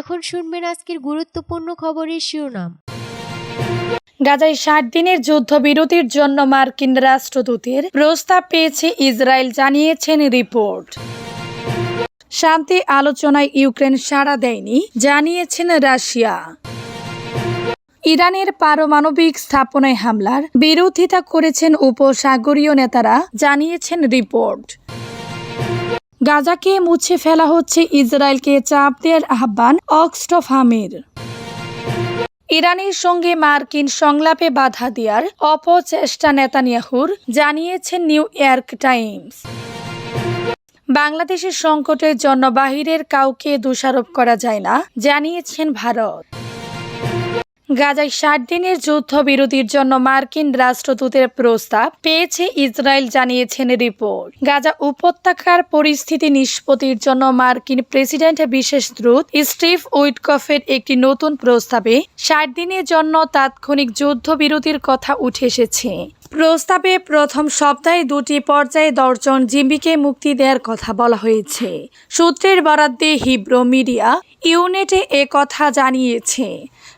এখন শুনবেন আজকের গুরুত্বপূর্ণ খবরের শিরোনাম। গাজায় ষাট দিনের যুদ্ধবিরতির জন্য মার্কিন রাষ্ট্রদূতের প্রস্তাব পেয়েছে ইসরায়েল, জানিয়েছেন রিপোর্ট। শান্তি আলোচনায় ইউক্রেন সাড়া দেয়নি, জানিয়েছেন রাশিয়া। ইরানের পারমাণবিক স্থাপনায় হামলার বিরোধিতা করেছেন উপসাগরীয় নেতারা, জানিয়েছেন রিপোর্ট। গাজাকে মুছে ফেলা হচ্ছে ইসরায়েলকে চাপ দেওয়ার আহ্বান অক্সটফামের ইরানের সঙ্গে মার্কিন সংলাপে বাধা দেওয়ার অপচেষ্টা নেতানিয়াহুর, জানিয়েছেন নিউ ইয়র্ক টাইমস। বাংলাদেশের সংকটের জন্য বাহিরের কাউকে দোষারোপ করা যায় না, জানিয়েছেন ভারত। গাজায় ষাট দিনের যুদ্ধবিরতির জন্য মার্কিন রাষ্ট্রদূতের প্রস্তাব পেয়েছে ইসরায়েল, জানিয়েছেন রিপোর্ট। গাজা উপত্যকার পরিস্থিতি নিষ্পত্তির জন্য মার্কিন প্রেসিডেন্ট বিশেষ দূত স্টিভ উইটকফের একটি নতুন প্রস্তাবে ষাট দিনের জন্য তাৎক্ষণিক যুদ্ধবিরতির কথা উঠে এসেছে। প্রস্তাবে প্রথম সপ্তাহে দুটি পর্যায়ে দশজন জিম্বিকে মুক্তি দেওয়ার কথা বলা হয়েছে। সূত্রের বরাদ্দে হিব্রো মিডিয়া ইউনিটে কথা জানিয়েছে।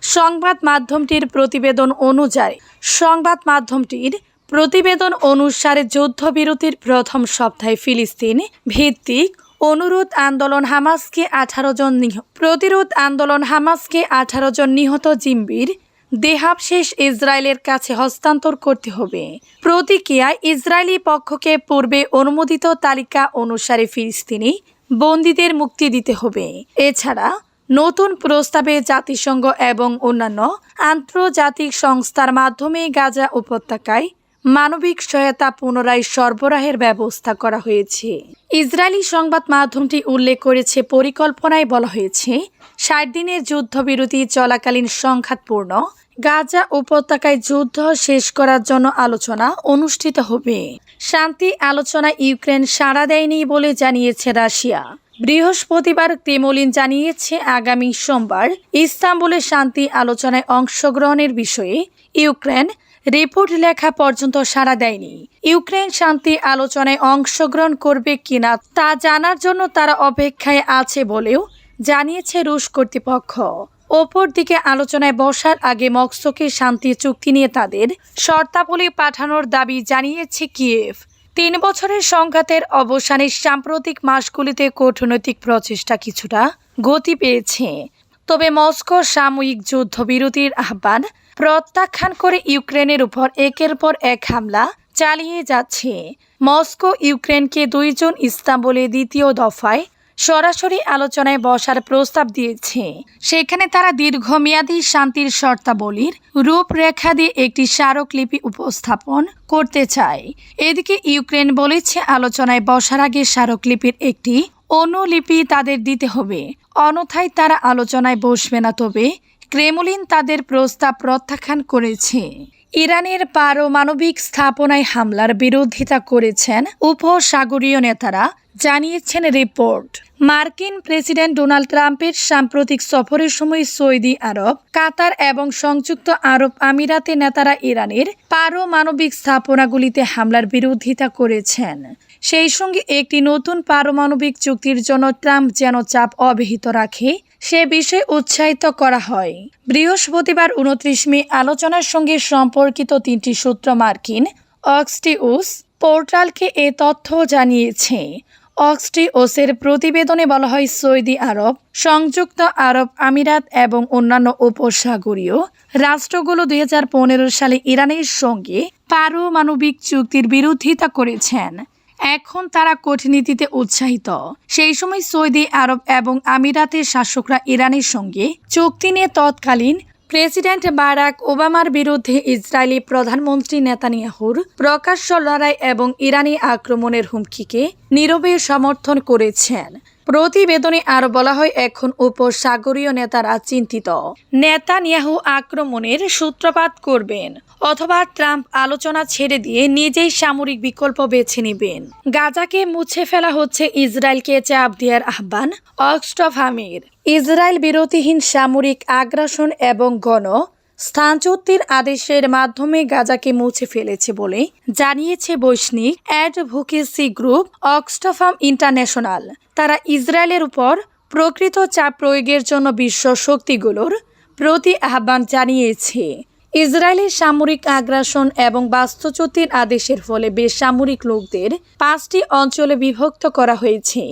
সংবাদ মাধ্যমটির প্রতিবেদন অনুযায়ী, সংবাদ মাধ্যমটির প্রতিবেদন অনুসারে যুদ্ধবিরতির প্রথম সপ্তাহে ফিলিস্তিন ভিত্তিক অনুরোধ আন্দোলন হামাসকে আঠারো জন নিহত প্রতিরোধ আন্দোলন হামাসকে আঠারো জন নিহত জিম্বির দেহাবশেষ ইসরায়েলের কাছে হস্তান্তর করতে হবে। প্রতিক্রিয়ায় ইসরায়েলি পক্ষকে পূর্বে অনুমোদিত তালিকা অনুসারে ফিলিস্তিনি বন্দীদের মুক্তি দিতে হবে। এছাড়া নতুন প্রস্তাবে জাতিসংঘ এবং অন্যান্য আন্তর্জাতিক সংস্থার মাধ্যমে গাজা উপত্যকায় মানবিক সহায়তা পুনরায় সরবরাহের ব্যবস্থা করা হয়েছে। ইসরায়েলি সংবাদ মাধ্যমটি উল্লেখ করেছে, পরিকল্পনায় বলা হয়েছে, ষাট দিনের যুদ্ধবিরতি চলাকালীন সংঘাতপূর্ণ গাজা উপত্যকায় যুদ্ধ শেষ করার জন্য আলোচনা অনুষ্ঠিত হবে। শান্তি আলোচনা ইউক্রেন সাড়া দেয়নি বলে জানিয়েছে রাশিয়া। বৃহস্পতিবার ক্রেমলিন জানিয়েছে, আগামী সোমবার ইস্তাম্বুলে শান্তি আলোচনায় অংশগ্রহণের বিষয়ে ইউক্রেন রিপোর্ট লেখা পর্যন্ত সাড়া দেয়নি। ইউক্রেন শান্তি আলোচনায় অংশগ্রহণ করবে কিনা তা জানার জন্য তারা অপেক্ষায় আছে বলেও জানিয়েছে রুশ কর্তৃপক্ষ। অপরদিকে আলোচনায় বসার আগে মস্কোকে শান্তি চুক্তি নিয়ে তাদের শর্তাবলী পাঠানোর দাবি জানিয়েছে কিয়েভ। তিন বছরের সংঘাতের অবসানে সাম্প্রতিক মাসগুলিতে কূটনৈতিক প্রচেষ্টা কিছুটা গতি পেয়েছে। তবে মস্কো সাময়িক যুদ্ধবিরতির আহ্বান, প্রত্যাখ্যান করে ইউক্রেনের উপর একের পর এক হামলা চালিয়ে যাচ্ছে। মস্কো ইউক্রেনকে দুইজন ইস্তাম্বুলে দ্বিতীয় দফায় সরাসরি আলোচনায় বসার প্রস্তাব দিয়েছে। সেখানে তারা দীর্ঘমেয়াদী শান্তির শর্তাবলীর রূপরেখা দিয়ে একটি স্মারকলিপি উপস্থাপন করতে চায়। এদিকে ইউক্রেন বলেছে, আলোচনায় বসার আগে স্মারকলিপির একটি অনুলিপি তাদের দিতে হবে। অনথায় তারা আলোচনায় বসবে না, তবে ক্রেমলিন তাদের প্রস্তাব প্রত্যাখ্যান করেছে। ইরানের পারমাণবিক স্থাপনায় হামলার বিরোধিতা করেছেন উপসাগরীয় নেতারা, জানিয়েছেন রিপোর্ট। মার্কিন প্রেসিডেন্ট ডোনাল্ড ট্রাম্পের সাম্প্রতিক সফরের সময় সৌদি আরব, কাতার এবং সংযুক্ত আরব আমিরাতে নেতারা ইরানের পারমাণবিক স্থাপনাগুলিতে হামলার বিরোধিতা করেছেন। সেই সঙ্গে একটি নতুন পারমাণবিক চুক্তির জন্য ট্রাম্প যেন চাপ অব্যাহত রাখে সে বিষয়ে উৎসাহিত করা হয়। বৃহস্পতিবার উনত্রিশ মে আলোচনার সঙ্গে সম্পর্কিত তিনটি সূত্র মার্কিন অক্সটিউস পোর্টালকে এ তথ্য জানিয়েছে। অক্সটিওসের প্রতিবেদনে বলা হয়, সৌদি আরব, সংযুক্ত আরব আমিরাত এবং অন্যান্য উপসাগরীয় রাষ্ট্রগুলো দুই হাজার পনেরো সালে ইরানের সঙ্গে পারমাণবিক চুক্তির বিরোধিতা করেছেন। এখন তারা কূটনীতিতে উৎসাহিত। সেই সময় সৌদি আরব এবং আমিরাতের শাসকরা ইরানের সঙ্গে চুক্তি নিয়ে তৎকালীন প্রেসিডেন্ট বারাক ওবামার বিরুদ্ধে ইসরায়েলি প্রধানমন্ত্রী নেতানিয়াহুর প্রকাশ্য লড়াই এবং ইরানি আক্রমণের হুমকিকে নীরবে সমর্থন করেছেন। প্রতিবেদনে আরও বলা হয়, এখন উপসাগরীয় নেতারা চিন্তিত। নেতানিয়াহু আক্রমণের সূত্রপাত করবেন অথবা ট্রাম্প আলোচনা ছেড়ে দিয়ে নিজেই সামরিক বিকল্প বেছে নেবেন। গাজাকে মুছে ফেলা হচ্ছে ইসরায়েলকে চাপ দেওয়ার আহ্বান অক্সটফ হামির ইসরায়েল বিরতিহীন সামরিক আগ্রাসন এবং গণ স্থানচ্যুতির আদেশের মাধ্যমে গাজাকে মুছে ফেলেছে বলে জানিয়েছে বৈষ্ণিক অ্যাডভোকেসি গ্রুপ অক্সটফাম ইন্টারন্যাশনাল। তারা ইসরায়েলের উপর প্রকৃত চাপ প্রয়োগের জন্য বিশ্ব শক্তিগুলোর প্রতি আহ্বান জানিয়েছে। ইসরায়েলের সামরিক আগ্রাসন এবং বাস্তুচ্যুতির আদেশের ফলে বেসামরিক লোকদের পাঁচটি অঞ্চলে বিভক্ত করা হয়েছে।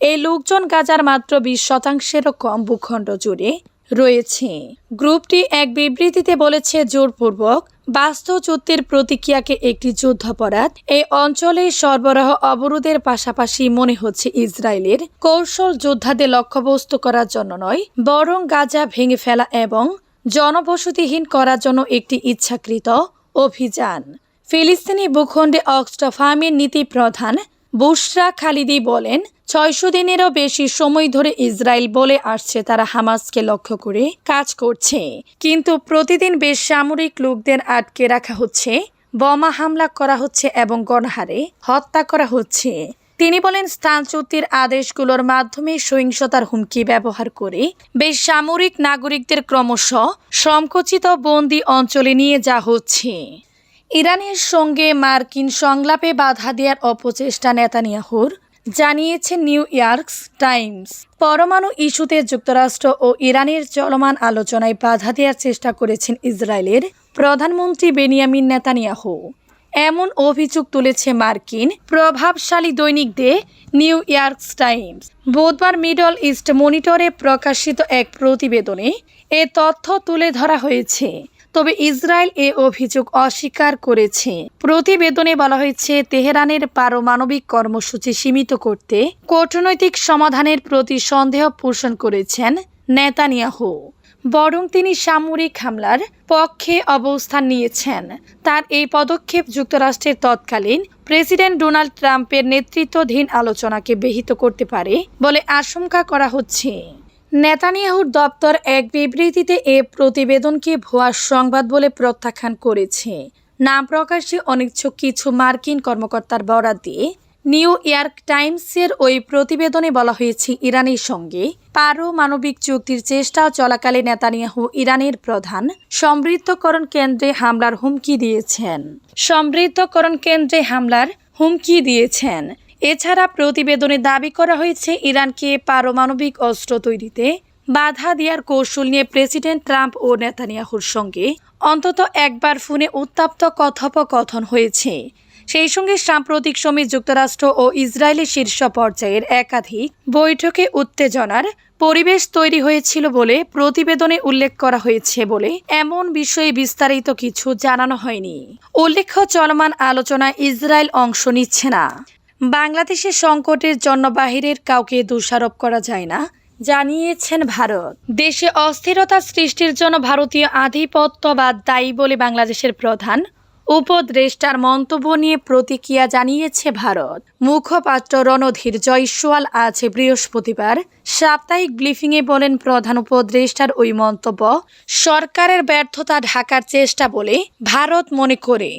এই লোকজন গাজার মাত্র বিশ শতাংশেরও কম ভূখণ্ড জুড়ে রয়েছে। গ্রুপটি এক বিবৃতিতে বলেছে, জোরপূর্বক বাস্তুচ্যুতির প্রতিক্রিয়াকে একটি যুদ্ধাপরাধ। এই অঞ্চলে সরবরাহ অবরোধের পাশাপাশি মনে হচ্ছে ইসরায়েলের কৌশল যোদ্ধাদের লক্ষ্যবস্তু করার জন্য নয়, বরং গাজা ভেঙে ফেলা এবং জনবসতিহীন করার জন্য একটি ইচ্ছাকৃত অভিযান। ফিলিস্তিনি ভূখণ্ডে অক্সফামের নীতি প্রধান বুশরা খালিদি বলেন, ছয়শো দিনেরও বেশি সময় ধরে ইসরায়েল বলে আসছে তারা হামাসকে লক্ষ্য করে কাজ করছে। কিন্তু প্রতিদিন বেশ সামরিক লোকদের আটকে রাখা হচ্ছে, বোমা হামলা করা হচ্ছে এবং গণহারে হত্যা করা হচ্ছে। তিনি বলেন স্থানচ্যুতির আদেশগুলোর মাধ্যমে সহিংসতার হুমকি ব্যবহার করে বেশ সামরিক নাগরিকদের ক্রমশ সংকুচিত বন্দি অঞ্চলে নিয়ে যা হচ্ছে। ইরানের সঙ্গে মার্কিন সংলাপে বাধা দেওয়ার অপচেষ্টা নেতানিয়াহুর জানিয়েছে নিউ ইয়র্কস টাইমস। পরমাণু ইস্যুতে যুক্তরাষ্ট্র ও ইরানের চলমান আলোচনায় বাধা দেওয়ার চেষ্টা করেছেন ইসরায়েলের প্রধানমন্ত্রী বেনিয়ামিন নেতানিয়াহু। এমন অভিযোগ তুলেছে মার্কিন প্রভাবশালী দৈনিক দে নিউ ইয়র্কস টাইমস। বুধবার মিডল ইস্ট মনিটরে প্রকাশিত এক প্রতিবেদনে এ তথ্য তুলে ধরা হয়েছে। তবে ইসরায়েল এ অভিযোগ অস্বীকার করেছে। প্রতিবেদনে বলা হয়েছে, তেহরানের পারমাণবিক কর্মসূচি সীমিত করতে কূটনৈতিক সমাধানের প্রতি সন্দেহ পোষণ করেছেন নেতানিয়াহু। বরং তিনি সামরিক হামলার পক্ষে অবস্থান নিয়েছেন। তার এই পদক্ষেপ যুক্তরাষ্ট্রের তৎকালীন প্রেসিডেন্ট ডোনাল্ড ট্রাম্পের নেতৃত্বাধীন আলোচনাকে ব্যাহত করতে পারে বলে আশঙ্কা করা হচ্ছে। নেতানিয়াহুর দপ্তর এক বিবৃতিতে এ প্রতিবেদনকে ভুয়া সংবাদ বলে প্রত্যাখ্যান করেছে। নাম প্রকাশে অনিচ্ছুক কিছু মার্কিন কর্মকর্তার বরাত দিয়ে নিউ ইয়র্ক টাইমসের ওই প্রতিবেদনে বলা হয়েছে ইরানের সঙ্গে পারমাণবিক চুক্তির চেষ্টা চলাকালে নেতানিয়াহু ইরানের প্রধান সমৃদ্ধকরণ কেন্দ্রে হামলার হুমকি দিয়েছেন। সমৃদ্ধকরণ কেন্দ্রে হামলার হুমকি দিয়েছেন এছাড়া প্রতিবেদনে দাবি করা হয়েছে, ইরানকে পারমাণবিক অস্ত্র তৈরিতে বাধা দেওয়ার কৌশল নিয়ে প্রেসিডেন্ট ট্রাম্প ও নেতানিয়াহুর সঙ্গে অন্তত একবার ফোনে উত্তাপ্ত কথোপকথন হয়েছে। সেই সঙ্গে সাম্প্রতিক সময়ে যুক্তরাষ্ট্র ও ইসরায়েলের শীর্ষ পর্যায়ের একাধিক বৈঠকে উত্তেজনার পরিবেশ তৈরি হয়েছিল বলে প্রতিবেদনে উল্লেখ করা হয়েছে বলে এমন বিষয়ে বিস্তারিত কিছু জানানো হয়নি। উল্লেখ্য, চলমান আলোচনায় ইসরায়েল অংশ নিচ্ছে না। বাংলাদেশের সংকটের জন্য বাহিরের কাউকে দোষারোপ করা যায় না, জানিয়েছেন ভারত। দেশে অস্থিরতা সৃষ্টির জন্য ভারতীয় আধিপত্যবাদ দায়ী বলে বাংলাদেশের প্রধান উপদেষ্টার মন্তব্য নিয়ে প্রতিক্রিয়া জানিয়েছে ভারত। মুখপাত্র রণধীর জয়সওয়াল আজ বৃহস্পতিবার সাপ্তাহিক ব্রিফিংয়ে বলেন, প্রধান উপদেষ্টার ওই মন্তব্য, সরকারের ব্যর্থতা ঢাকার চেষ্টা বলে ভারত মনে করে।